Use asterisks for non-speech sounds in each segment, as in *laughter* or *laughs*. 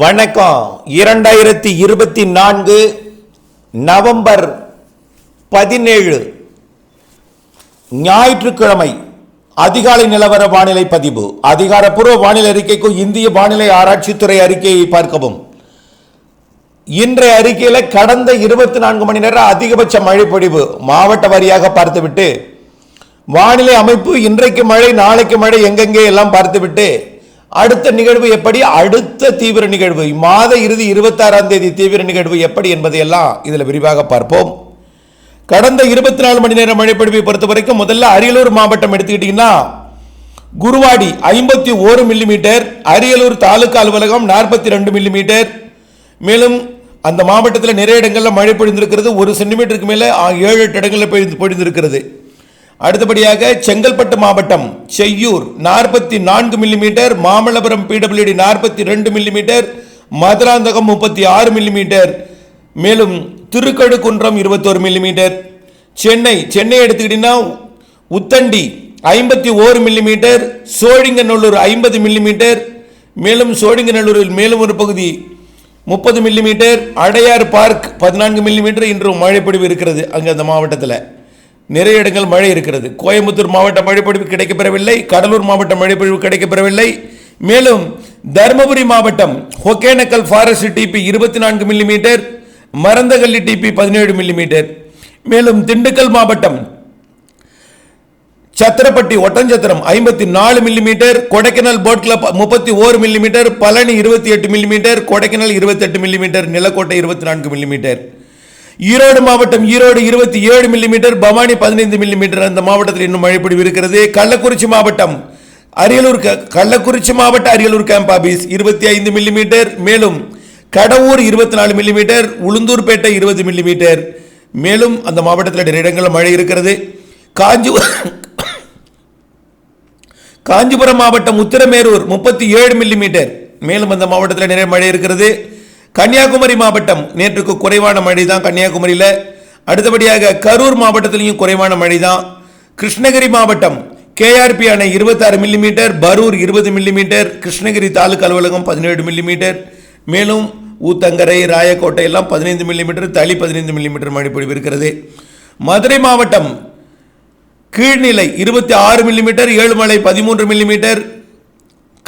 வணக்கம். இரண்டாயிரத்தி இருபத்தி நான்கு நவம்பர் பதினேழு ஞாயிற்றுக்கிழமை அதிகாலை நிலவர வானிலை பதிவு. அதிகாரப்பூர்வ வானிலை அறிக்கைக்கும் இந்திய வானிலை ஆராய்ச்சித்துறை அறிக்கையை பார்க்கவும். இன்றைய அறிக்கையில் கடந்த இருபத்தி நான்கு மணி நேரம் அதிகபட்ச மழை பொழிவு மாவட்ட வாரியாக பார்த்துவிட்டு வானிலை அமைப்பு இன்றைக்கு மழை நாளைக்கு மழை எங்கெங்கே எல்லாம் பார்த்துவிட்டு அடுத்த நிகழ்வு எப்படி? அடுத்த தீவிர நிகழ்வு. மாத இறுதி இருபத்தாறாம் தேதி தீவிர நிகழ்வு எப்படி என்பதையெல்லாம் இதில் விரிவாக பார்ப்போம். கடந்த இருபத்தி நாலு மணி நேரம் மழைப்பொழிவை பொறுத்த வரைக்கும் முதல்ல அரியலூர் மாவட்டம் எடுத்துக்கிட்டீங்கன்னா குருவாடி ஐம்பத்தி ஓரு மில்லிமீட்டர் அரியலூர் தாலுகா அலுவலகம் நாற்பத்தி ரெண்டு மில்லிமீட்டர் மேலும் அந்த மாவட்டத்தில் நிறைய இடங்களில் மழை பொழிந்திருக்கிறது. ஒரு சென்டிமீட்டருக்கு மேலே ஏழு எட்டு இடங்களில் பொழிந்து பொழிந்திருக்கிறது. அடுத்தபடியாக செங்கல்பட்டு மாவட்டம் செய்யூர் நாற்பத்தி நான்கு மில்லிமீட்டர் மாமல்லபுரம் பிடபிள்யூடி நாற்பத்தி ரெண்டு மில்லிமீட்டர் மதுராந்தகம் முப்பத்தி ஆறு மில்லிமீட்டர் மேலும் திருக்கழுக்குன்றம் இருபத்தோரு மில்லிமீட்டர் சென்னை சென்னை எடுத்துக்கிட்டீங்கன்னா உத்தண்டி ஐம்பத்தி ஓரு மில்லிமீட்டர் சோழிங்கநல்லூர் ஐம்பது மில்லிமீட்டர் மேலும் சோழிங்கநல்லூரில் மேலும் ஒரு பகுதி முப்பது மில்லிமீட்டர் அடையார் பார்க் பதினான்கு மில்லிமீட்டர் இன்றும் மழைப்பொழிவு இருக்கிறது அங்கே அந்த மாவட்டத்தில். நிறைய இடங்கள் மழை இருக்கிறது. கோயம்புத்தூர் மாவட்ட மழைப்பொழிவு கிடைக்கப்பெறவில்லை. கடலூர் மாவட்ட மழைப்பொழிவு கிடைக்கப்பெறவில்லை. மேலும் தருமபுரி மாவட்டம் ஒகேனக்கல் ஃபாரஸ்ட் டிபி இருபத்தி நான்கு மில்லிமீட்டர் மரந்தகல்லி டிபி பதினேழு மில்லிமீட்டர் மேலும் திண்டுக்கல் மாவட்டம் சத்திரப்பட்டி ஒட்டஞ்சத்திரம் ஐம்பத்தி நாலு மில்லிமீட்டர் கொடைக்கானல் போட் கிளப் முப்பத்தி ஓரு மில்லிமீட்டர் பழனி இருபத்தி எட்டு மில்லிமீட்டர் கொடைக்கானல் இருபத்தி எட்டு மில்லிமீட்டர் நிலக்கோட்டை இருபத்தி நான்கு மில்லிமீட்டர் ஈரோடு மாவட்டம் ஈரோடு இருபத்தி ஏழு மில்லிமீட்டர் பவானி பதினைந்து மில்லிமீட்டர் அந்த மாவட்டத்தில் இன்னும் மழைப்பொழிவு இருக்கிறது. கள்ளக்குறிச்சி மாவட்டம் அரியலூர் கள்ளக்குறிச்சி மாவட்ட அரியலூர் கேம்ப் ஆபீஸ் இருபத்தி ஐந்து மில்லிமீட்டர் மேலும் கடவூர் இருபத்தி நாலு மில்லிமீட்டர் உளுந்தூர்பேட்டை இருபது மில்லிமீட்டர் மேலும் அந்த மாவட்டத்தில் நிறைய இடங்களில் மழை இருக்கிறது. காஞ்சி காஞ்சிபுரம் மாவட்டம் உத்திரமேரூர் முப்பத்தி ஏழு மில்லிமீட்டர் மேலும் அந்த மாவட்டத்தில் நிறைய மழை இருக்கிறது. கன்னியாகுமரி மாவட்டம் நேற்றுக்கு குறைவான மழை தான் கன்னியாகுமரியில். அடுத்தபடியாக கரூர் மாவட்டத்திலையும் குறைவான மழை தான் கிருஷ்ணகிரி மாவட்டம் கேஆர்பி அணை இருபத்தாறு மில்லிமீட்டர் பரூர் இருபது மில்லிமீட்டர் கிருஷ்ணகிரி தாலுக் அலுவலகம் பதினேழு மில்லிமீட்டர். மேலும் ஊத்தங்கரை ராயக்கோட்டை எல்லாம் பதினைந்து மில்லிமீட்டர் தளி பதினைந்து மில்லிமீட்டர் மழை பொழிவு இருக்கிறது. மதுரை மாவட்டம் கீழ்நிலை இருபத்தி ஆறு மில்லிமீட்டர் ஏழுமலை பதிமூன்று மில்லிமீட்டர்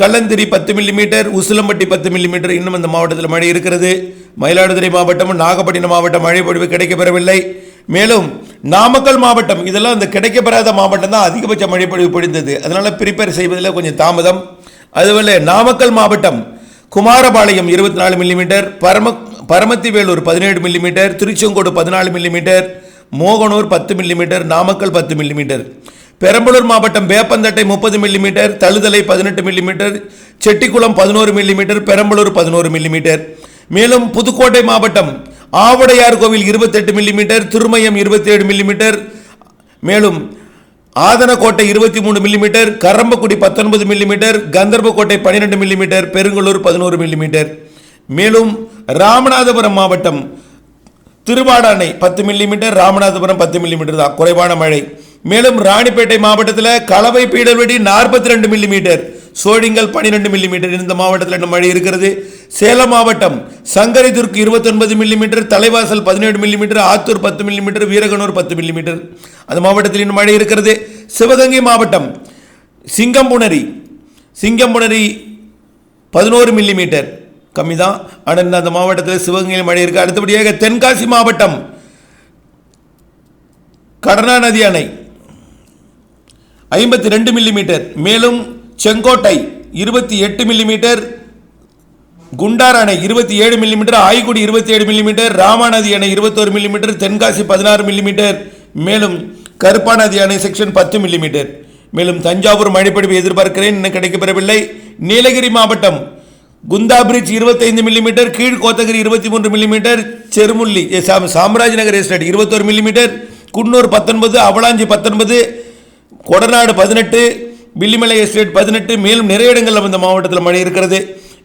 கள்ளந்திரி பத்து மில்லிமீட்டர் உசிலம்பட்டி பத்து மில்லிமீட்டர் இன்னும் இந்த மாவட்டத்தில் மழை இருக்கிறது. மயிலாடுதுறை மாவட்டம் நாகப்பட்டினம் மாவட்டம் மழை பொழிவு கிடைக்கப்பெறவில்லை. மேலும் நாமக்கல் மாவட்டம் இதெல்லாம் இந்த கிடைக்கப்பெறாத மாவட்டம் தான் அதிகபட்ச மழைப்பொழிவு பொழிந்தது. அதனால் ப்ரிப்பேர் செய்வதில் கொஞ்சம் தாமதம். அதுபோல நாமக்கல் மாவட்டம் குமாரபாளையம் இருபத்தி நாலு மில்லிமீட்டர் பரம பரமத்தி வேலூர் பதினேழு மில்லிமீட்டர் திருச்செங்கோடு பதினாலு மில்லிமீட்டர் மோகனூர் பத்து மில்லிமீட்டர் நாமக்கல் பத்து மில்லிமீட்டர் பெரம்பலூர் மாவட்டம் வேப்பந்தட்டை முப்பது மில்லிமீட்டர் தழுதலை பதினெட்டு மில்லிமீட்டர் செட்டிக்குளம் பதினோரு மில்லிமீட்டர் பெரம்பலூர் பதினோரு மில்லிமீட்டர். மேலும் புதுக்கோட்டை மாவட்டம் ஆவுடையார் கோவில் இருபத்தெட்டு மில்லிமீட்டர் திருமயம் இருபத்தேழு மில்லிமீட்டர் மேலும் ஆதனக்கோட்டை இருபத்தி மூணு மில்லிமீட்டர் கரம்பக்குடி பத்தொன்பது மில்லிமீட்டர் கந்தர்போட்டை பன்னிரெண்டு மில்லிமீட்டர் பெருங்கலூர் பதினோரு மில்லிமீட்டர். மேலும் ராமநாதபுரம் மாவட்டம் திருவாடானை பத்து மில்லிமீட்டர் ராமநாதபுரம் பத்து மில்லிமீட்டர் தான். குறைவான மழை. மேலும் ராணிப்பேட்டை மாவட்டத்தில் கலவை பீடல்வெடி நாற்பத்தி ரெண்டு மில்லிமீட்டர் சோழிங்கல் பன்னிரெண்டு மில்லிமீட்டர் இந்த மாவட்டத்தில் இன்னும் மழை இருக்கிறது. சேலம் மாவட்டம் சங்கரைதுர்க் இருபத்தொன்பது மில்லிமீட்டர் தலைவாசல் பதினேழு மில்லிமீட்டர் ஆத்தூர் பத்து மில்லிமீட்டர் வீரகனூர் பத்து மில்லிமீட்டர் அந்த மாவட்டத்தில் இன்னும் மழை இருக்கிறது. சிவகங்கை மாவட்டம் சிங்கம்புணரி சிங்கம்புணரி பதினோரு மில்லிமீட்டர் கம்மி தான் ஆனால் இந்த அந்த மாவட்டத்தில் சிவகங்கையில் மழை இருக்குது அடுத்தபடியாக தென்காசி மாவட்டம் கடனா நதி அணை. ஐம்பத்தி ரெண்டு மில்லிமீட்டர் மேலும் செங்கோட்டை இருபத்தி எட்டு மில்லிமீட்டர் குண்டார் அணை இருபத்தி ஏழு மில்லிமீட்டர் ஆய்குடி இருபத்தி ஏழு மில்லிமீட்டர் ராமாநதி அணை இருபத்தோரு மில்லிமீட்டர் தென்காசி பதினாறு மில்லிமீட்டர் மேலும் கருப்பாநதி அணை செக்ஷன் பத்து மில்லிமீட்டர் மேலும் தஞ்சாவூர் மழைப்பிடிப்பு எதிர்பார்க்கிறேன் இன்னும் கிடைக்கப்பெறவில்லை. நீலகிரி மாவட்டம் குந்தா பிரிட்ஜ் இருபத்தைந்து மில்லிமீட்டர் கீழ் கோத்தகிரி இருபத்தி மூன்று மில்லிமீட்டர் செருமுள்ளி சாம்ராஜ் நகர் எஸ்டேட் இருபத்தோரு மில்லிமீட்டர் குன்னூர் பத்தொன்பது அவலாஞ்சி பத்தொன்பது கொடநாடு பதினெட்டு வில்லிமலை எஸ்டேட் பதினெட்டு மேலும் நிறைய இடங்களில் இந்த மாவட்டத்தில் மழை இருக்கிறது.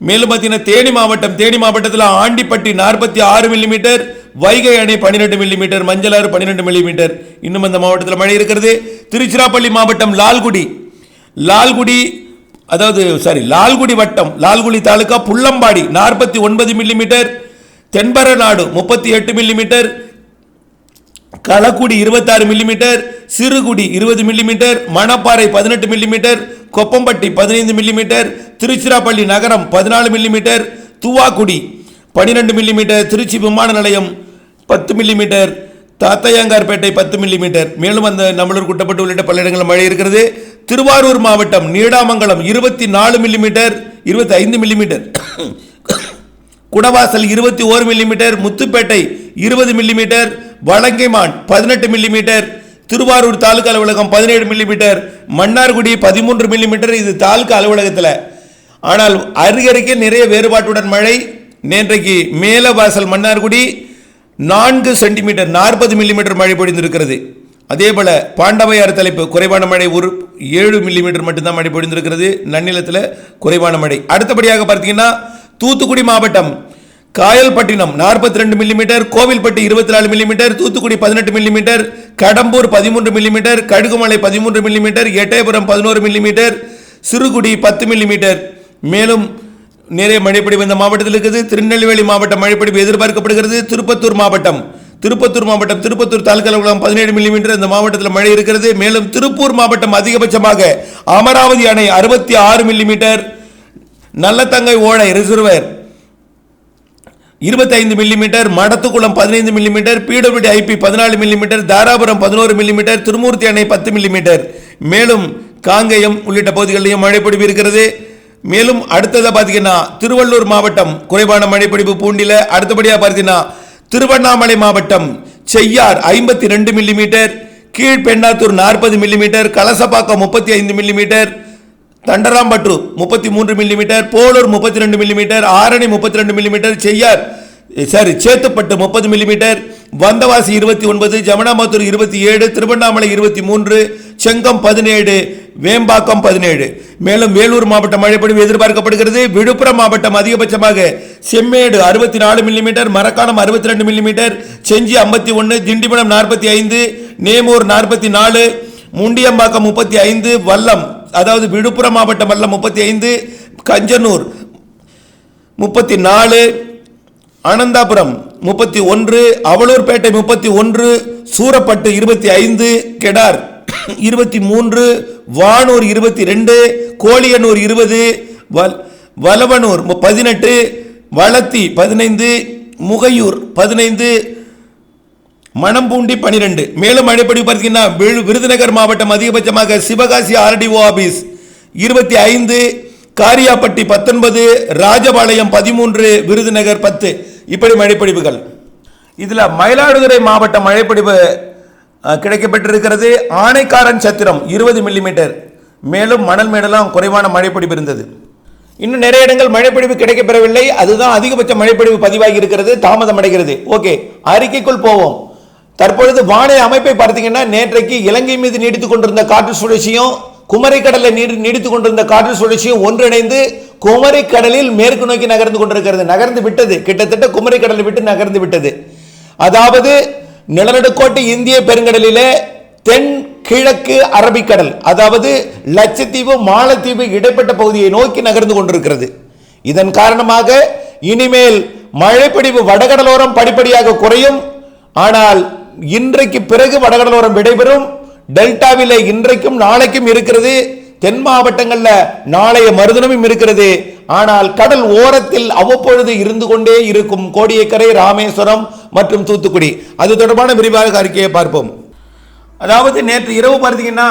மேலும் பார்த்தீங்கன்னா தேனி மாவட்டம் தேனி மாவட்டத்தில் ஆண்டிப்பட்டி நாற்பத்தி ஆறு மில்லிமீட்டர் வைகை அணை பன்னிரெண்டு மில்லிமீட்டர் மஞ்சளாறு பன்னிரெண்டு மில்லிமீட்டர் இன்னும் அந்த மாவட்டத்தில் மழை இருக்கிறது. திருச்சிராப்பள்ளி மாவட்டம் லால்குடி லால்குடி அதாவது சாரி லால்குடி வட்டம் லால்குடி தாலுக்கா புள்ளம்பாடி நாற்பத்தி ஒன்பது மில்லிமீட்டர் தென்பரநாடு முப்பத்தி எட்டு மில்லிமீட்டர் களக்குடி இருபத்தாறு மில்லிமீட்டர் சிறுகுடி இருபது மில்லிமீட்டர் மணப்பாறை பதினெட்டு மில்லிமீட்டர் கொப்பம்பட்டி பதினைந்து மில்லிமீட்டர் திருச்சிராப்பள்ளி நகரம் பதினாலு மில்லிமீட்டர் துவாக்குடி பன்னிரெண்டு மில்லிமீட்டர் திருச்சி விமான நிலையம் பத்து மில்லிமீட்டர் தாத்தையாங்கார்பேட்டை பத்து மில்லிமீட்டர் மேலும் அந்த நம்மளூர் குட்டப்பட்டு உள்ளிட்ட பல இடங்களில் மழை இருக்கிறது. திருவாரூர் மாவட்டம் நீடாமங்கலம் இருபத்தி நாலு மில்லிமீட்டர் இருபத்தி ஐந்து மில்லிமீட்டர் குடவாசல் இருபத்தி ஓரு மில்லிமீட்டர் முத்துப்பேட்டை இருபது மில்லிமீட்டர் வலங்கைமான் பதினெட்டு மில்லிமீட்டர் திருவாரூர் தாலுகா அலுவலகம் பதினேழு மில்லிமீட்டர் மன்னார்குடி பதிமூன்று மில்லிமீட்டர் இது தாலுகா அலுவலகத்தில். ஆனால் அருகருகே நிறைய வேறுபாட்டுடன் மழை. நேற்றைக்கு மேலவாசல் மன்னார்குடி நான்கு சென்டிமீட்டர் நாற்பது மில்லிமீட்டர் மழை பொழிந்திருக்கிறது. அதே போல் பாண்டவையார் தலைப்பு குறைவான மழை ஒரு ஏழு மில்லிமீட்டர் மட்டும்தான் மழை பொழிந்திருக்கிறது. நன்னிலத்தில் குறைவான மழை. அடுத்தபடியாக பார்த்தீங்கன்னா தூத்துக்குடி மாவட்டம் காயல்பட்டினம் நாற்பத்தி ரெண்டு மில்லிமீட்டர் கோவில்பட்டி இருபத்தி நாலு மில்லிமீட்டர் தூத்துக்குடி பதினெட்டு மில்லிமீட்டர் கடம்பூர் பதிமூன்று மில்லிமீட்டர் கடுகுமலை பதிமூன்று மில்லிமீட்டர் எட்டயபுரம் பதினோரு மில்லிமீட்டர் சிறுகுடி பத்து மில்லிமீட்டர் மேலும் நிறைய மழைப்பொழிவு இந்த மாவட்டத்தில் இருக்குது. திருநெல்வேலி மாவட்டம் மழைப்பொழிவு எதிர்பார்க்கப்படுகிறது. திருப்பத்தூர் மாவட்டம் திருப்பத்தூர் மாவட்டம் திருப்பத்தூர் தாலுகா அலுவலகம் பதினேழு மில்லிமீட்டர் இந்த மாவட்டத்தில் மழை இருக்கிறது. மேலும் திருப்பூர் மாவட்டம் அதிகபட்சமாக அமராவதி அணை அறுபத்தி ஆறு மில்லிமீட்டர் நல்லத்தங்கை ஓடை ரிசர்வர் இருபத்தைந்து மில்லிமீட்டர் மடத்துக்குளம் பதினைந்து மில்லிமீட்டர் பிடபிள்யூடி ஐபி பதினாலு மில்லிமீட்டர் தாராபுரம் பதினோரு மில்லிமீட்டர் திருமூர்த்தி அணை பத்து மில்லிமீட்டர் மேலும் காங்கேயம் உள்ளிட்ட பகுதிகளிலும் மழைப்பொழிவு இருக்கிறது. மேலும் அடுத்ததாக பார்த்தீங்கன்னா திருவள்ளூர் மாவட்டம் குறைவான மழைப்பொழிவு பூண்டில. அடுத்தபடியாக பார்த்தீங்கன்னா திருவண்ணாமலை மாவட்டம் செய்யார் ஐம்பத்தி ரெண்டு மில்லிமீட்டர் கீழ்பெண்ணாத்தூர் நாற்பது மில்லிமீட்டர் கலசப்பாக்கம் முப்பத்தி ஐந்து மில்லிமீட்டர் தண்டராம்பற்று முப்பத்தி மூன்று மில்லிமீட்டர் போலூர் முப்பத்தி ரெண்டு மில்லிமீட்டர் ஆரணி முப்பத்தி ரெண்டு மில்லிமீட்டர் செய்யார் சாரி சேத்துப்பட்டு முப்பது மில்லிமீட்டர் வந்தவாசி இருபத்தி ஒன்பது ஜமனாமத்தூர் இருபத்தி ஏழு திருவண்ணாமலை இருபத்தி மூன்று செங்கம் பதினேழு வேம்பாக்கம் பதினேழு. மேலும் வேலூர் மாவட்டம் மழைப்பொழிவு எதிர்பார்க்கப்படுகிறது. விழுப்புரம் மாவட்டம் அதிகபட்சமாக செம்மேடு அறுபத்தி நாலு மில்லிமீட்டர் மரக்காணம் அறுபத்தி ரெண்டு மில்லிமீட்டர் செஞ்சி ஐம்பத்தி ஒன்று திண்டிவனம் நாற்பத்தி ஐந்து நேமூர் நாற்பத்தி நாலு முண்டியம்பாக்கம் முப்பத்தி ஐந்து வல்லம் அதாவது விழுப்புரம் மாவட்டம் அல்ல முப்பத்தி ஐந்து கஞ்சனூர் முப்பத்தி நாலு அனந்தாபுரம் முப்பத்தி ஒன்று அவலூர்பேட்டை முப்பத்தி ஒன்று சூரப்பட்டு இருபத்தி ஐந்து கெடார் இருபத்தி மூன்று வானூர் இருபத்தி ரெண்டு கோழியனூர் இருபது வல் வலவனூர் பதினெட்டு வளத்தி பதினைந்து முகையூர் பதினைந்து மணம்பூண்டி பனிரெண்டு. மேலும் மழைப்படி பார்த்தீங்கன்னா விருதுநகர் மாவட்டம் அதிகபட்சமாக சிவகாசி ஆர்டிஓ ஆபீஸ் இருபத்தி ஐந்து காரியாப்பட்டி பத்தொன்பது ராஜபாளையம் பதிமூன்று விருதுநகர் பத்து. இப்படி மழைப்பொழிவுகள் இதில் மயிலாடுதுறை மாவட்ட மழைப்படிவு கிடைக்கப்பட்டிருக்கிறது. ஆனைக்காரன் சத்திரம் இருபது மில்லிமீட்டர். மேலும் மணல் மேடெல்லாம் குறைவான மழைப்படிவு இருந்தது. இன்னும் நிறைய இடங்கள் மழைப்பொழிவு கிடைக்கப்பெறவில்லை. அதுதான் அதிகபட்ச மழைப்பொழிவு பதிவாகி இருக்கிறது தாமதம் அடைகிறது ஓகே அறிக்கைக்குள் போவோம். தற்பொழுது வானிலை அமைப்பை பார்த்தீங்கன்னா நேற்றைக்கு இலங்கை மீது நீடித்துக் கொண்டிருந்த காற்று சுழற்சியும் குமரி கடல்ல நீடி நீடித்துக் கொண்டிருந்த காற்று சுழற்சியும் ஒன்றிணைந்து குமரி கடலில் மேற்கு நோக்கி நகர்ந்து கொண்டிருக்கிறது. நகர்ந்து விட்டது. கிட்டத்தட்ட குமரி கடலை விட்டு நகர்ந்து விட்டது. அதாவது நிலநடுக்கோட்டு இந்திய பெருங்கடலிலே தென் கிழக்கு அரபிக்கடல் அதாவது லட்சத்தீவு மாலத்தீவு இடைப்பட்ட பகுதியை நோக்கி நகர்ந்து கொண்டிருக்கிறது. இதன் காரணமாக இனிமேல் மழைப்பிடிவு வடகடலோரம் படிப்படியாக குறையும். ஆனால் இன்றைக்கு பிறகு வடகடலோரம் விடைபெறும். டெல்டாவில் இன்றைக்கும் நாளைக்கும் இருக்கிறது. தென் மாவட்டங்களில் நாளைய மறுதினமும் இருக்கிறது. ஆனால் கடல் ஓரத்தில் அவ்வப்பொழுது இருந்து கொண்டே இருக்கும் கோடியக்கரை ராமேஸ்வரம் மற்றும் தூத்துக்குடி. அது தொடர்பான விரிவாக அறிக்கையை பார்ப்போம். அதாவது நேற்று இரவு பார்த்தீங்கன்னா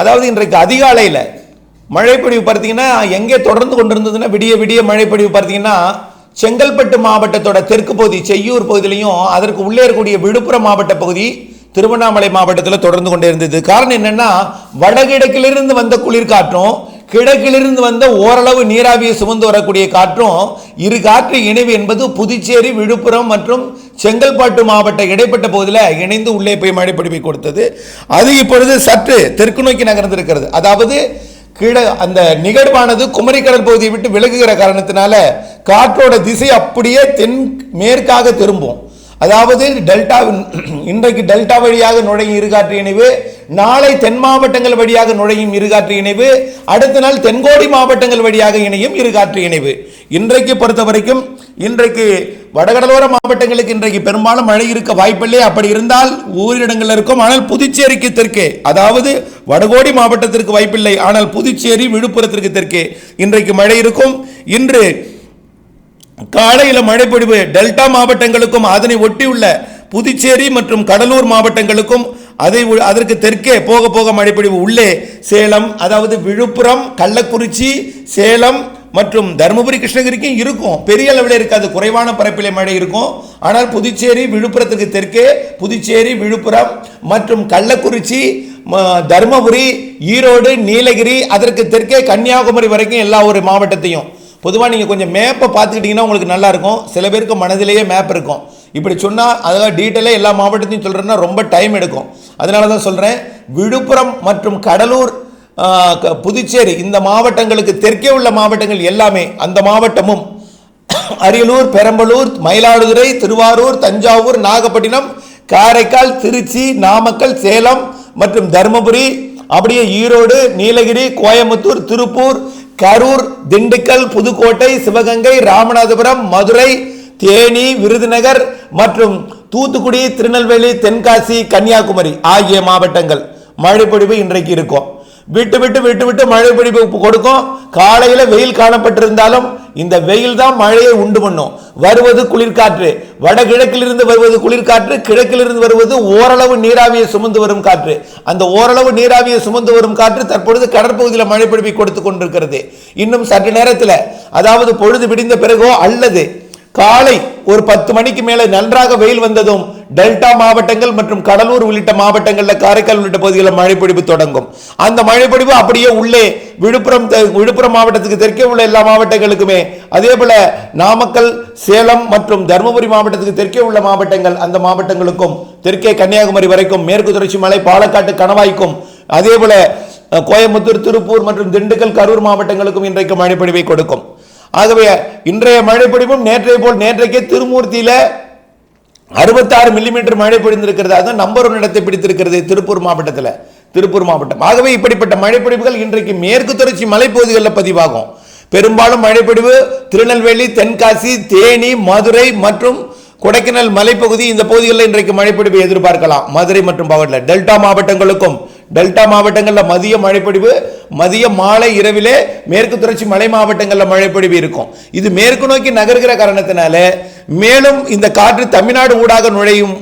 அதாவது இன்றைக்கு அதிகாலையில் மழைப்பொழிவு பார்த்தீங்கன்னா எங்கே தொடர்ந்து கொண்டிருந்ததுன்னா விடிய விடிய மழைப்பொழிவு பார்த்தீங்கன்னா செங்கல்பட்டு மாவட்டத்தோட தெற்கு பகுதி செய்யூர் பகுதியிலையும் அதற்கு உள்ளே இருக்கக்கூடிய விழுப்புரம் மாவட்ட பகுதி திருவண்ணாமலை மாவட்டத்தில் தொடர்ந்து கொண்டே இருந்தது. காரணம் என்னன்னா வடகிழக்கிலிருந்து வந்த குளிர்காற்றும் கிழக்கிலிருந்து வந்த ஓரளவு நீராவியை சுமந்து வரக்கூடிய காற்றும் இரு காற்று இணைவு என்பது புதுச்சேரி விழுப்புரம் மற்றும் செங்கல்பாட்டு மாவட்ட இடைப்பட்ட பகுதியில் இணைந்து உள்ளே போய் மழைப்பிடிப்பை கொடுத்தது. அது இப்பொழுது சற்று தெற்கு நோக்கி நகர்ந்திருக்கிறது. அதாவது கீழே அந்த நிகழ்வானது குமரிக்கடல் பகுதியை விட்டு விலகுகிற காரணத்தினால காற்றோட திசை அப்படியே தென் மேற்காக திரும்பும். அதாவது டெல்டா இன்றைக்கு டெல்டா வழியாக நுழையும் இருகாற்று இணைவு நாளை தென் மாவட்டங்கள் வழியாக நுழையும் இருகாற்று இணைவு அடுத்த நாள் தென்கோடி மாவட்டங்கள் வழியாக இணையும் இருகாற்று இணைவு. இன்றைக்கு பொறுத்த வரைக்கும் இன்றைக்கு வடகடலோர மாவட்டங்களுக்கு இன்றைக்கு பெரும்பாலும் மழை இருக்க வாய்ப்பில்லை. அப்படி இருந்தால் ஊரிடங்களில் இருக்கும். ஆனால் புதுச்சேரிக்கு தெற்கே அதாவது வடகோடி மாவட்டத்திற்கு வாய்ப்பில்லை. ஆனால் புதுச்சேரி விழுப்புரத்திற்கு தெற்கே இன்றைக்கு மழை இருக்கும். இன்று காலையில் மழை பொழிவு டெல்டா மாவட்டங்களுக்கும் அதனை ஒட்டியுள்ள புதுச்சேரி மற்றும் கடலூர் மாவட்டங்களுக்கும் அதை உ- அதற்கு தெற்கே போக போக மழைப்பொழிவு உள்ளே. சேலம் அதாவது விழுப்புரம் கள்ளக்குறிச்சி சேலம் மற்றும் தருமபுரி கிருஷ்ணகிரிக்கும் இருக்கும். பெரிய அளவில் இருக்காது. குறைவான பரப்பிலே மழை இருக்கும். ஆனால் புதுச்சேரி விழுப்புரத்துக்கு தெற்கே புதுச்சேரி விழுப்புரம் மற்றும் கள்ளக்குறிச்சி ம- தருமபுரி ஈரோடு நீலகிரி அதற்கு தெற்கே கன்னியாகுமரி வரைக்கும் எல்லா ஒரு மாவட்டத்தையும். பொதுவாக நீங்கள் கொஞ்சம் மேப்பை பார்த்துக்கிட்டிங்கன்னா உங்களுக்கு நல்லாயிருக்கும் சில பேருக்கு மனதிலேயே மேப் இருக்கும். இப்படி சொன்னால் அதெல்லாம் டீட்டெயிலாக எல்லா மாவட்டத்தையும் சொல்கிறேன்னா ரொம்ப டைம் எடுக்கும். அதனால தான் சொல்கிறேன் விழுப்புரம் மற்றும் கடலூர் புதுச்சேரி இந்த மாவட்டங்களுக்கு தெற்கே உள்ள மாவட்டங்கள் எல்லாமே அந்த மாவட்டமும் *coughs* அரியலூர் பெரம்பலூர் மயிலாடுதுறை திருவாரூர் தஞ்சாவூர் நாகப்பட்டினம் காரைக்கால் திருச்சி நாமக்கல் சேலம் மற்றும் தருமபுரி அப்படியே ஈரோடு நீலகிரி கோயம்புத்தூர் திருப்பூர் கரூர் திண்டுக்கல் புதுக்கோட்டை சிவகங்கை ராமநாதபுரம் மதுரை தேனி விருதுநகர் மற்றும் தூத்துக்குடி திருநெல்வேலி தென்காசி கன்னியாகுமரி ஆகிய மாவட்டங்கள். மழைப்பொழிவு இன்றைக்கு இருக்கும். விட்டு விட்டு விட்டு விட்டு மழை பிடிப்பு கொடுக்கும். காலையில் வெயில் காணப்பட்டிருந்தாலும் இந்த வெயில் தான் மழையை உண்டு பண்ணும். வருவது குளிர்காற்று. வடகிழக்கிலிருந்து வருவது குளிர்காற்று கிழக்கிலிருந்து வருவது ஓரளவு நீராவியை சுமந்து வரும் காற்று. அந்த ஓரளவு நீராவியை சுமந்து வரும் காற்று தற்பொழுது கடற்பகுதியில் மழை பிடிப்பை கொடுத்து கொண்டிருக்கிறது. இன்னும் சற்று நேரத்தில் அதாவது பொழுது விடிந்த பிறகோ அல்லது காலை ஒரு பத்து மணிக்கு மேல நன்றாக வெயில் வந்ததும் டெல்டா மாவட்டங்கள் மற்றும் கடலூர் உள்ளிட்ட மாவட்டங்களில் காரைக்கால் உள்ளிட்ட பகுதிகளில் மழைப்பொழிவு தொடங்கும். அந்த மழைப்பொழிவு அப்படியே உள்ளே விழுப்புரம் தெ- விழுப்புரம் மாவட்டத்துக்கு தெற்கே உள்ள எல்லா மாவட்டங்களுக்குமே அதே போல நாமக்கல் சேலம் மற்றும் தருமபுரி மாவட்டத்துக்கு தெற்கே உள்ள மாவட்டங்கள் அந்த மாவட்டங்களுக்கும் தெற்கே கன்னியாகுமரி வரைக்கும் மேற்கு தொடர்ச்சி மலை பாலக்காட்டு கணவாய்க்கும் அதே போல கோயம்புத்தூர் திருப்பூர் மற்றும் திண்டுக்கல் கரூர் மாவட்டங்களுக்கும் இன்றைக்கு மழைப்பொழிவை கொடுக்கும். ஆகவே இன்றைய மழைப்பொழிவும் நேற்றைய போல் நேற்றைக்கே திருமூர்த்தியில் அறுபத்தாறு மில்லிமீட்டர் மழை பொழிந்திருக்கிறது. அதுதான் நம்பர் ஒன் இடத்தை பிடித்திருக்கிறது திருப்பூர் மாவட்டத்தில். திருப்பூர் மாவட்டம். ஆகவே இப்படிப்பட்ட மழைப்பொழிவுகள் இன்றைக்கு மேற்கு தொடர்ச்சி மலைப்பகுதிகளில் பதிவாகும். பெரும்பாலும் மழைப்பொழிவு திருநெல்வேலி தென்காசி தேனி மதுரை மற்றும் கொடைக்கானல் மலைப்பகுதி இந்த பகுதிகளில் இன்றைக்கு மழைப்பொழிவு எதிர்பார்க்கலாம். மதுரை மற்றும் மாவட்டத்தில் டெல்டா மாவட்டங்களுக்கும் டெல்டா மாவட்டங்களில் மதிய மழைப்பொழிவு மதிய மாலை இரவிலே மேற்கு தொடர்ச்சி மலை மாவட்டங்களில் மழைப்பொழிவு இருக்கும். இது மேற்கு நோக்கி நகர்கிற காரணத்தினால மேலும் இந்த காற்று தமிழ்நாடு ஊடாக நுழையும்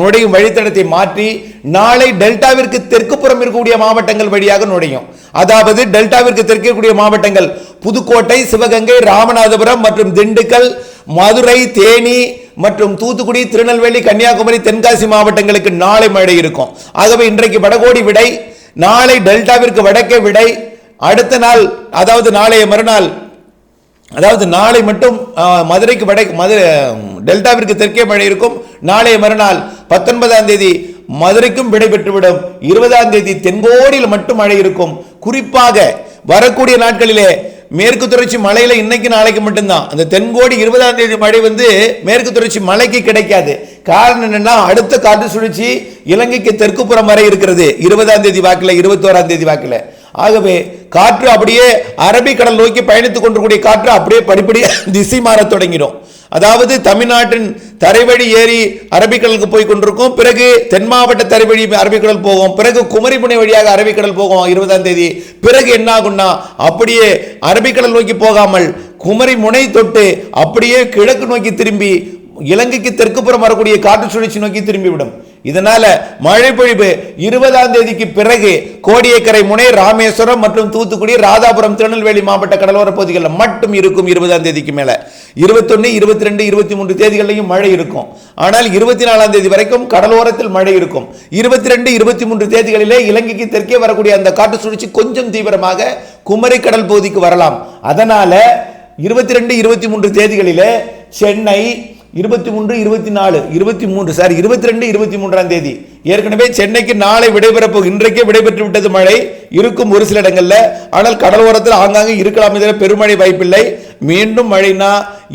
நுழையும் வழித்தடத்தை மாற்றி நாளை டெல்டாவிற்கு தெற்கு புறம் இருக்கக்கூடிய மாவட்டங்கள் வழியாக நுழையும். அதாவது டெல்டாவிற்கு தெற்கக்கூடிய மாவட்டங்கள் புதுக்கோட்டை சிவகங்கை ராமநாதபுரம் மற்றும் திண்டுக்கல் மதுரை தேனி மற்றும் தூத்துக்குடி திருநெல்வேலி கன்னியாகுமரி தென்காசி மாவட்டங்களுக்கு நாளை மழை இருக்கும். ஆகவே இன்றைக்கு வடகோடி விடை நாளை டெல்டாவிற்கு வடக்கே விடை அடுத்த நாள் அதாவது நாளைய மறுநாள் அதாவது நாளை மட்டும் மதுரைக்கு வடை மதுரை டெல்டாவிற்கு தெற்கே மழை இருக்கும். நாளைய மறுநாள் பத்தொன்பதாம் தேதி மதுரைக்கும் விடை பெற்றுவிடும். இருபதாம் தேதி தென்கோடியில் மட்டும் மழை இருக்கும். குறிப்பாக வரக்கூடிய நாட்களிலே மேற்கு தொடர்ச்சி மலையில இன்னைக்கு நாளைக்கு மட்டும்தான். அந்த தென்கோடி இருபதாம் தேதி மழை வந்து மேற்கு தொடர்ச்சி மலைக்கு கிடைக்காது. காரணம் என்னன்னா அடுத்த காற்று சுழற்சி இலங்கைக்கு தெற்கு புறம் வரை இருக்கிறது. இருபதாம் தேதி வாக்கில் இருபத்தோராம் தேதி வாக்கில். ஆகவே காற்று அப்படியே அரபிக்கடல் நோக்கி பயணித்துக் கொண்டிருக்கூடிய காற்று அப்படியே படிப்படியாக *laughs* திசை மாறத் தொடங்கிடும். அதாவது தமிழ்நாட்டின் தரைவழி ஏறி அரபிக்கடலுக்கு போய் கொண்டிருக்கும். பிறகு தென் மாவட்ட தரைவழி அரபிக்கடல் போகும். பிறகு குமரிப்புனை வழியாக அரபிக்கடல் போகும் இருபதாம் தேதி. பிறகு என்ன ஆகும்னா அப்படியே அரபிக்கடல் நோக்கி போகாமல் குமரி முனை தொட்டு அப்படியே கிழக்கு நோக்கி திரும்பி இலங்கைக்கு தெற்குப்புறம் வரக்கூடிய காற்று சுழற்சி நோக்கி திரும்பிவிடும். இதனால மழை பொழிவு இருபதாம் தேதிக்கு பிறகு கோடியக்கரை முனை ராமேஸ்வரம் மற்றும் தூத்துக்குடி ராதாபுரம் திருநெல்வேலி மாவட்ட கடலோர பகுதிகளில் மட்டும் இருக்கும் இருபதாம் தேதிக்கு மேல. இருபத்தொன்னு இருபத்தி ரெண்டு இருபத்தி மூன்று தேதிகளிலையும் மழை இருக்கும். ஆனால் இருபத்தி நாலாம் தேதி வரைக்கும் கடலோரத்தில் மழை இருக்கும். இருபத்தி ரெண்டு இருபத்தி மூன்று தேதிகளிலே இலங்கைக்கு தெற்கே வரக்கூடிய அந்த காற்று சுழற்சி கொஞ்சம் தீவிரமாக குமரி கடல் பகுதிக்கு வரலாம். அதனால இருபத்தி ரெண்டு இருபத்தி மூன்று தேதிகளிலே சென்னை இருபத்தி மூன்று இருபத்தி நாலு இருபத்தி மூன்று சாரி இருபத்தி ரெண்டு இருபத்தி மூன்றாம் தேதி. ஏற்கனவே சென்னைக்கு நாளை விடைபெறப்போ இன்றைக்கே விடைபெற்று விட்டது மழை. இருக்கும் ஒரு சில இடங்களில். ஆனால் கடலோரத்தில் ஆங்காங்கே இருக்கலாம் இதில் பெருமழை வாய்ப்பில்லை. மீண்டும் மழைனா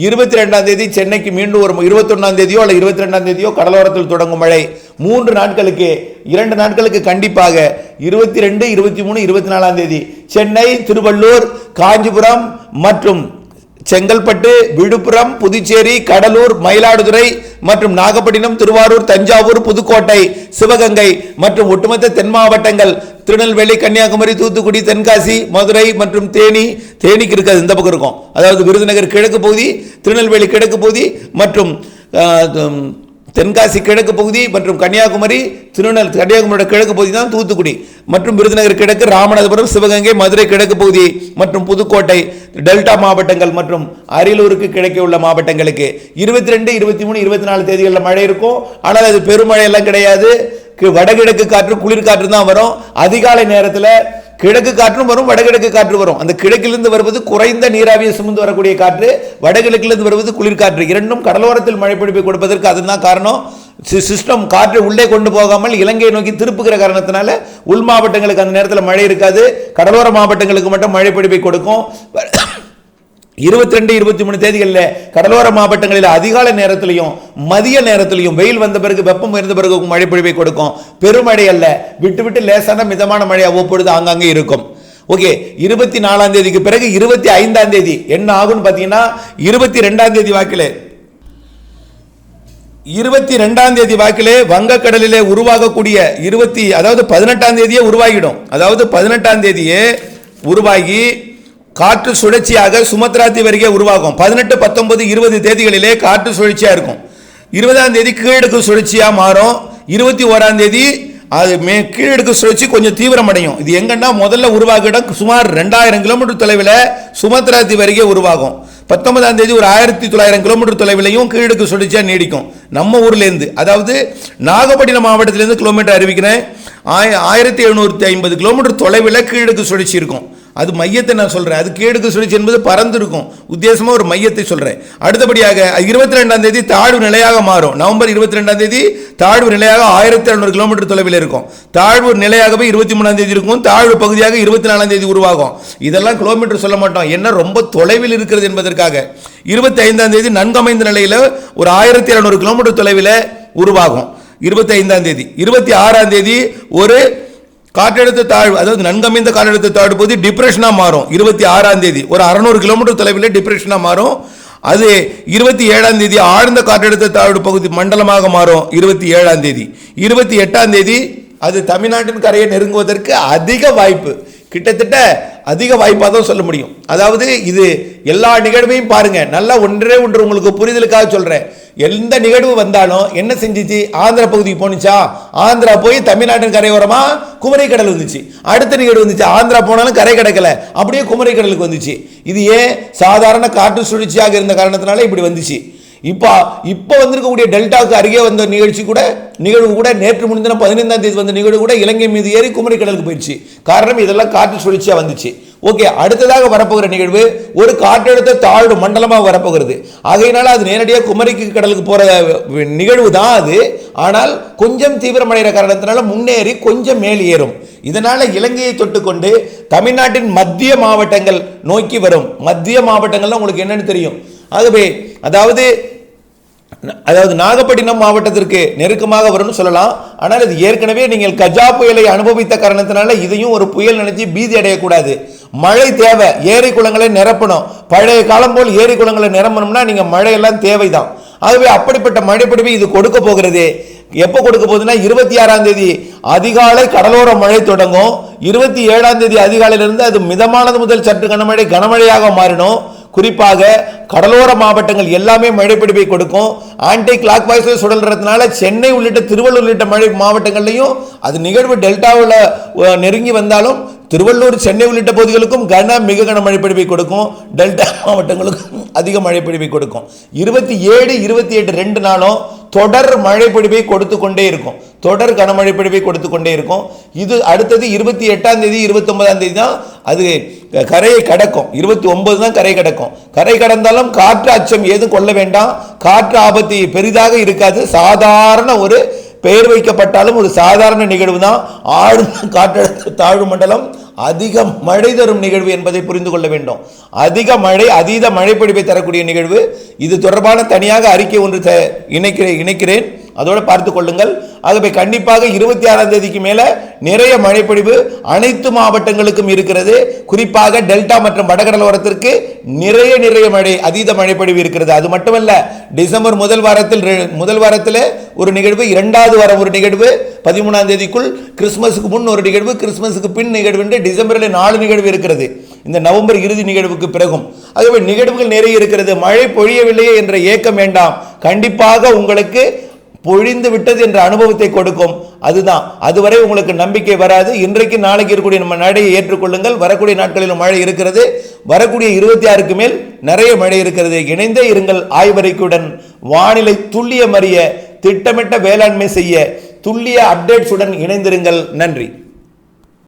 இருபத்தி ரெண்டாம் தேதி சென்னைக்கு மீண்டும் ஒரு இருபத்தொன்னாம் தேதியோ அல்ல இருபத்தி ரெண்டாம் தேதியோ கடலோரத்தில் தொடங்கும் மழை. மூன்று நாட்களுக்கு இரண்டு நாட்களுக்கு கண்டிப்பாக இருபத்தி ரெண்டு இருபத்தி மூணு இருபத்தி நாலாம் தேதி. சென்னை திருவள்ளூர் காஞ்சிபுரம் மற்றும் செங்கல்பட்டு விழுப்புரம் புதுச்சேரி கடலூர் மயிலாடுதுறை மற்றும் நாகப்பட்டினம் திருவாரூர் தஞ்சாவூர் புதுக்கோட்டை சிவகங்கை மற்றும் ஒட்டுமொத்த தென் மாவட்டங்கள். திருநெல்வேலி கன்னியாகுமரி தூத்துக்குடி தென்காசி மதுரை மற்றும் தேனி தேனிக்கு இருக்காது இந்த பக்கம் இருக்கும். அதாவது விருதுநகர் கிழக்கு பகுதி திருநெல்வேலி கிழக்கு பகுதி மற்றும் தென்காசி கிழக்கு பகுதி மற்றும் கன்னியாகுமரி திருநெல் கன்னியாகுமரியோட கிழக்கு பகுதி தான் தூத்துக்குடி. மற்றும் விருதுநகர் கிழக்கு ராமநாதபுரம் சிவகங்கை மதுரை கிழக்கு பகுதி மற்றும் புதுக்கோட்டை டெல்டா மாவட்டங்கள் மற்றும் அரியலூருக்கு கிழக்கே உள்ள மாவட்டங்களுக்கு. இருபத்தி ரெண்டு இருபத்தி மூணு இருபத்தி நாலு தேதிகளில் மழை இருக்கும். ஆனால் அது பெருமழையெல்லாம் கிடையாது. வடகிழக்கு காற்று குளிர் காற்று தான் வரும். அதிகாலை நேரத்தில் கிழக்கு காற்றும் வரும் வடகிழக்கு காற்று வரும். அந்த கிழக்கிலிருந்து வருவது குறைந்த நீராவியை சுமந்து வரக்கூடிய காற்று வடகிழக்கிலிருந்து வருவது குளிர்காற்று இரண்டும் கடலோரத்தில் மழை பிடிப்பை கொடுப்பதற்கு அதுதான் காரணம். சி- சிஸ்டம் காற்றை உள்ளே கொண்டு போகாமல் இலங்கையை நோக்கி திருப்புகிற காரணத்தினால உள் மாவட்டங்களுக்கு அந்த நேரத்தில் மழை இருக்காது. கடலோர மாவட்டங்களுக்கு மட்டும் மழை பிடிப்பை கொடுக்கும். இருபத்தி ரெண்டு இருபத்தி மூணு தேதிகளில் கடலோர மாவட்டங்களில் அதிகாலை நேரத்திலையும் மதிய நேரத்திலையும் வெயில் வந்த பிறகு வெப்பம் இருந்த பிறகு மழை பொழிவை கொடுக்கும். பெருமழை அல்ல விட்டு விட்டு லேசான மிதமான மழை அவ்வப்பொழுது ஆங்காங்கே இருக்கும். ஓகே இருபத்தி நாலாம் தேதிக்கு பிறகு இருபத்தி ஐந்தாம் தேதி என்ன ஆகும்னு பார்த்தீங்கன்னா இருபத்தி ரெண்டாம் தேதி வாக்கில் இருபத்தி ரெண்டாம் தேதி வாக்கிலே வங்கக்கடலிலே உருவாகக்கூடிய இருபத்தி அதாவது பதினெட்டாம் தேதியே உருவாகிடும். அதாவது பதினெட்டாம் தேதியே உருவாகி காற்று சுழற்சியாக சுமத்ரா தீவருகே உருவாகும். பதினெட்டு பத்தொன்பது இருபது தேதிகளிலே காற்று சுழற்சியாக இருக்கும். இருபதாம் தேதி கீழடுக்கு சுழற்சியாக மாறும். இருபத்தி ஓராம் தேதி அது மே கீழடுக்கு சுழற்சி கொஞ்சம் தீவிரமடையும். இது எங்கன்னா முதல்ல உருவாக இடம் சுமார் ரெண்டாயிரம் கிலோமீட்டர் தொலைவில் சுமத்ரா தீவருகே உருவாகும். பத்தொன்பதாம் தேதி ஒரு ஆயிரத்தி தொள்ளாயிரம் கிலோமீட்டர் தொலைவிலையும் கீழடுக்கு சுழற்சியாக நீடிக்கும். நம்ம ஊர்லேருந்து அதாவது நாகப்பட்டினம் மாவட்டத்திலேருந்து கிலோமீட்டர் அறிவிக்கிறேன். ஆய ஆயிரத்தி எழுநூற்றி ஐம்பது கிலோமீட்டர் தொலைவில் கீழடுக்கு சுழற்சி இருக்கும். அது மையத்தை நான் சொல்கிறேன் அது கேடுக்கு சுழற்சி என்பது பறந்துருக்கும். உத்தேசமாக ஒரு மையத்தை சொல்கிறேன் அடுத்தபடியாக இருபத்தி ரெண்டாம் தேதி தாழ்வு நிலையாக மாறும். நவம்பர் இருபத்தி ரெண்டாம் தேதி தாழ்வு நிலையாக ஆயிரத்தி எழுநூறு கிலோமீட்டர் தொலைவில் இருக்கும். தாழ்வு நிலையாகவே இருபத்தி மூணாம் தேதி இருக்கும். தாழ்வு பகுதியாக இருபத்தி நாலாம் தேதி உருவாகும். இதெல்லாம் கிலோமீட்டர் சொல்ல மாட்டோம். என்ன ரொம்ப தொலைவில் இருக்கிறது என்பதற்காக. இருபத்தி ஐந்தாம் தேதி நன்கமைந்த நிலையில் ஒரு ஆயிரத்தி எழுநூறு கிலோமீட்டர் தொலைவில் உருவாகும். இருபத்தி ஐந்தாம் தேதி. இருபத்தி ஆறாம் தேதி ஒரு காற்றழுத்த தாழ்வு அதாவது நன்கமைந்த காற்றழுத்த தாழ்வு பகுதி டிப்ரெஷனாக மாறும். இருபத்தி ஆறாம் தேதி. ஒரு அறநூறு கிலோமீட்டர் தொலைவில் டிப்ரெஷனாக மாறும். அது இருபத்தி ஏழாம் தேதி ஆழ்ந்த காற்றழுத்த தாழ்வு பகுதி மண்டலமாக மாறும். இருபத்தி ஏழாம் தேதி. இருபத்தி எட்டாம் தேதி அது தமிழ்நாட்டின் கரையை நெருங்குவதற்கு அதிக வாய்ப்பு. கிட்டத்தட்ட அதிக வாய்ப்பாக தான் சொல்ல முடியும். அதாவது இது எல்லா நிகழ்வையும் பாருங்க. நல்லா ஒன்றே ஒன்று உங்களுக்கு புரிதலுக்காக சொல்றேன். எந்த நிகழ்வு வந்தாலும் என்ன செஞ்சுச்சு? ஆந்திரா பகுதிக்கு போனுச்சா ஆந்திரா போய் தமிழ்நாட்டின் கரையோரமா குமரி கடல் வந்துச்சு. அடுத்த நிகழ்வு வந்துச்சு ஆந்திரா போனாலும் கரை கிடைக்கல. அப்படியே குமரி கடலுக்கு வந்துச்சு. இது ஏன்? சாதாரண காற்று சுழற்சியாக இருந்த காரணத்தினால இப்படி வந்துச்சு. இப்போ இப்போ வந்திருக்கக்கூடிய டெல்டாவுக்கு அருகே வந்த நிகழ்ச்சி கூட நிகழ்வு கூட நேற்று முன்தினம் பதினைந்தாம் தேதி வந்த நிகழ்வு கூட இலங்கை மீது ஏறி குமரி கடலுக்கு போயிடுச்சு. காரணம் இதெல்லாம் காற்று சுழற்சியாக வந்துச்சு. ஓகே அடுத்ததாக வரப்போகிற நிகழ்வு ஒரு காற்றழுத்த தாழ்வு மண்டலமாக வரப்போகிறது. ஆகையினால அது நேரடியாக குமரிக்கு கடலுக்கு போகிற நிகழ்வு தான் அது. ஆனால் கொஞ்சம் தீவிரமடைகிற காரணத்தினால முன்னேறி கொஞ்சம் மேல் ஏறும். இதனால் இலங்கையை தொட்டுக்கொண்டு தமிழ்நாட்டின் மத்திய மாவட்டங்கள் நோக்கி வரும். மத்திய மாவட்டங்கள்லாம் உங்களுக்கு என்னென்னு தெரியும். ஆகவே அதாவது அதாவது நாகப்பட்டினம் மாவட்டத்திற்கு நெருக்கமாக வரும்னு சொல்லலாம். ஆனால் இது ஏற்கனவே நீங்கள் கஜா புயலை அனுபவித்த காரணத்தினால இதையும் ஒரு புயல் நினைச்சு பீதி அடையக்கூடாது. மழை தேவை. ஏரி குளங்களை நிரப்பணும். பழைய காலம் போல் ஏரி குளங்களை நிரம்பணும்னா நீங்கள் மழையெல்லாம் தேவைதான். ஆகவே அப்படிப்பட்ட மழைப்பிடிவு இது கொடுக்க போகிறது. எப்போ கொடுக்க போகுதுன்னா இருபத்தி ஆறாம் தேதி அதிகாலை கடலோர மழை தொடங்கும். இருபத்தி ஏழாம் தேதி அதிகாலையிலிருந்து அது மிதமானது முதல் சற்று கனமழை கனமழையாக மாறிடும். குறிப்பாக கடலோர மாவட்டங்கள் எல்லாமே மழைப்பிடிப்பை கொடுக்கும். ஆன்டி கிளாக் வாய்ஸ் சுழல்றதுனால சென்னை உள்ளிட்ட திருவள்ளூர் உள்ளிட்ட மழை மாவட்டங்கள்லையும் அது நிகழ்வு டெல்டாவில் நெருங்கி வந்தாலும் திருவள்ளூர் சென்னை உள்ளிட்ட பகுதிகளுக்கும் கன மிக கன மழைப்பிடிப்பை கொடுக்கும். டெல்டா மாவட்டங்களுக்கும் அதிக மழைப்பிடிப்பை கொடுக்கும். இருபத்தி ஏழு இருபத்தி எட்டு ரெண்டு நாளும் தொடர் மழைப்பிடிப்பை கொடுத்து கொண்டே இருக்கும். தொடர் கனமழைப்பிடிப்பை கொடுத்து கொண்டே இருக்கும். இது அடுத்தது இருபத்தி எட்டாம் தேதி இருபத்தி ஒன்பதாம் தேதி தான் அது கரையை கடக்கும். இருபத்தி ஒன்பது தான் கரை கடக்கும். கரை கடந்தால் இருந்தாலும் காற்று அச்சம் ஏதும் கொள்ள வேண்டாம். காற்று ஆபத்து பெரிதாக இருக்காது. சாதாரண ஒரு பெயர் வைக்கப்பட்டாலும் ஒரு சாதாரண நிகழ்வு தான். ஆழ்ந்த காற்றழுத்த தாழ்வு மண்டலம் அதிக மழை தரும் நிகழ்வு என்பதை புரிந்து கொள்ள வேண்டும். அதிக மழை அதீத மழைப்பொழிவை தரக்கூடிய நிகழ்வு. இது தொடர்பான தனியாக அறிக்கை ஒன்று த- இணைக்கிறேன் இணைக்கிறேன். அதோடு பார்த்து கொள்ளுங்கள். ஆகவே கண்டிப்பாக இருபத்தி ஆறாம் தேதிக்கு மேலே நிறைய மழைப்பொழிவு அனைத்து மாவட்டங்களுக்கும் இருக்கிறது. குறிப்பாக டெல்டா மற்றும் வடகடலோரத்திற்கு நிறைய நிறைய மழை அதீத மழைப்பொழிவு இருக்கிறது. அது மட்டுமல்ல டிசம்பர் முதல் வாரத்தில் ரெ- முதல் வாரத்தில் ஒரு நிகழ்வு இரண்டாவது வாரம் ஒரு நிகழ்வு பதிமூணாம் தேதிக்குள் கிறிஸ்மஸுக்கு முன் ஒரு நிகழ்வு கிறிஸ்மஸுக்கு பின் நிகழ்வு என்று டிசம்பரில் நாலு நிகழ்வு இருக்கிறது. இந்த நவம்பர் இறுதி நிகழ்வுக்கு பிறகும். ஆகவே நிகழ்வுகள் நிறைய இருக்கிறது. மழை பொழியவில்லையே என்ற ஏக்கம் வேண்டாம். கண்டிப்பாக உங்களுக்கு பொழிந்து விட்டது என்ற அனுபவத்தை கொடுக்கும். அதுதான். அதுவரை உங்களுக்கு நம்பிக்கை வராது. இன்றைக்கு நாளைக்கு இருக்கக்கூடிய நம்ம நடையை ஏற்றுக்கொள்ளுங்கள். வரக்கூடிய நாட்களிலும் மழை இருக்கிறது. வரக்கூடிய இருபத்தி ஆறுக்கு மேல் நிறைய மழை இருக்கிறது. இணைந்தே இருங்கள் ஆய்வறிக்கையுடன். வானிலை துல்லியம் அறிய திட்டமிட்ட வேளாண்மை செய்ய துல்லிய அப்டேட்ஸுடன் இணைந்திருங்கள். நன்றி.